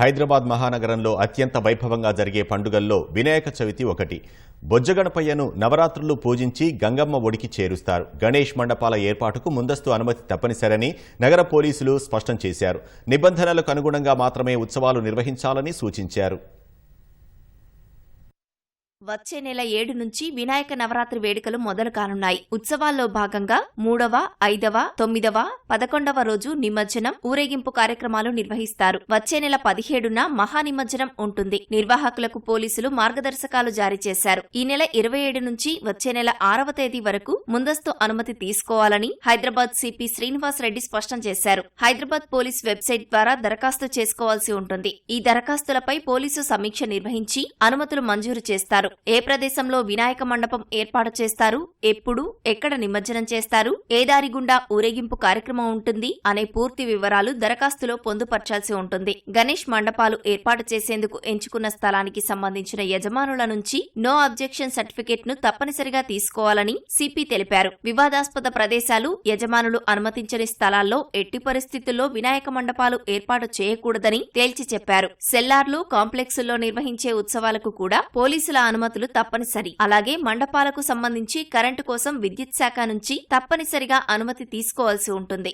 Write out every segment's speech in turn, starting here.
హైదరాబాద్ మహానగరంలో అత్యంత వైభవంగా జరిగే పండుగల్లో వినాయక చవితి ఒకటి. బొజ్జగణపయ్యను నవరాత్రులు పూజించి గంగమ్మ ఒడికి చేరుస్తారు. గణేష్ మండపాల ఏర్పాటుకు ముందస్తు అనుమతి తప్పనిసరని నగర పోలీసులు స్పష్టం చేశారు. నిబంధనలకు అనుగుణంగా మాత్రమే ఉత్సవాలు నిర్వహించాలని సూచించారు. వచ్చే నెల ఏడు నుంచి వినాయక నవరాత్రి వేడుకలు మొదలు కానున్నాయి. ఉత్సవాల్లో భాగంగా మూడవ ఐదవ తొమ్మిదవ పదకొండవ రోజు నిమజ్జనం ఊరేగింపు కార్యక్రమాలు నిర్వహిస్తారు. వచ్చే నెల పదిహేడున మహా నిమజ్జనం ఉంటుంది. నిర్వాహకులకు పోలీసులు మార్గదర్శకాలు జారీ చేశారు. ఈ నెల ఇరవై ఏడు నుంచి వచ్చే నెల ఆరవ తేదీ వరకు ముందస్తు అనుమతి తీసుకోవాలని హైదరాబాద్ సిపి శ్రీనివాస్ రెడ్డి స్పష్టం చేశారు. హైదరాబాద్ పోలీస్ వెబ్సైట్ ద్వారా దరఖాస్తు చేసుకోవాల్సి ఉంటుంది. ఈ దరఖాస్తులపై పోలీసు సమీక్ష నిర్వహించి అనుమతులు మంజూరు చేస్తారు. ఏ ప్రదేశంలో వినాయక మండపం ఏర్పాటు చేస్తారు? ఎప్పుడు? ఎక్కడ నిమజ్జనం చేస్తారు? ఏ దారి గుండా ఊరేగింపు కార్యక్రమం ఉంటుంది? అనే పూర్తి వివరాలు దరఖాస్తులో పొందుపర్చాల్సి ఉంటుంది. గణేష్ మండపాలు ఏర్పాటు చేసేందుకు ఎంచుకున్న స్థలానికి సంబంధించిన యజమానుల నుంచి నో అబ్జెక్షన్ సర్టిఫికేట్ను తప్పనిసరిగా తీసుకోవాలని సిపి తెలిపారు. వివాదాస్పద ప్రదేశాలు యజమానులు అనుమతించని స్థలాల్లో ఎట్టి పరిస్థితుల్లో వినాయక మండపాలు ఏర్పాటు చేయకూడదని తేల్చి చెప్పారు. సెల్లార్లు కాంప్లెక్సుల్లో నిర్వహించే ఉత్సవాలకు కూడా పోలీసుల అనుమతులు తప్పనిసరి. అలాగే మండపాలకు సంబంధించి కరెంటు కోసం విద్యుత్ శాఖ నుంచి తప్పనిసరిగా అనుమతి తీసుకోవాల్సి ఉంటుంది.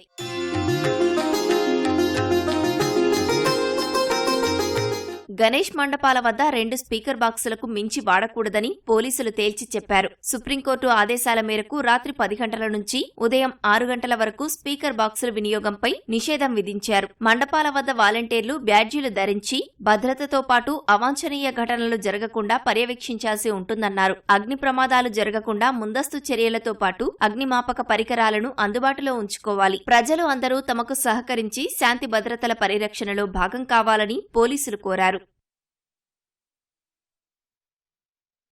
గణేష్ మండపాల వద్ద రెండు స్పీకర్ బాక్సులకు మించి వాడకూడదని పోలీసులు తేల్చి చెప్పారు. సుప్రీంకోర్టు ఆదేశాల మేరకు రాత్రి పది గంటల నుంచి ఉదయం ఆరు గంటల వరకు స్పీకర్ బాక్సుల వినియోగంపై నిషేధం విధించారు. మండపాల వద్ద వాలంటీర్లు బ్యాడ్జీలు ధరించి భద్రతతో పాటు అవాంఛనీయ ఘటనలు జరగకుండా పర్యవేక్షించాల్సి ఉంటుందన్నారు. అగ్ని ప్రమాదాలు జరగకుండా ముందస్తు చర్యలతో పాటు అగ్నిమాపక పరికరాలను అందుబాటులో ఉంచుకోవాలి. ప్రజలు అందరూ తమకు సహకరించి శాంతి భద్రతల పరిరక్షణలో భాగం కావాలని పోలీసులు కోరారు.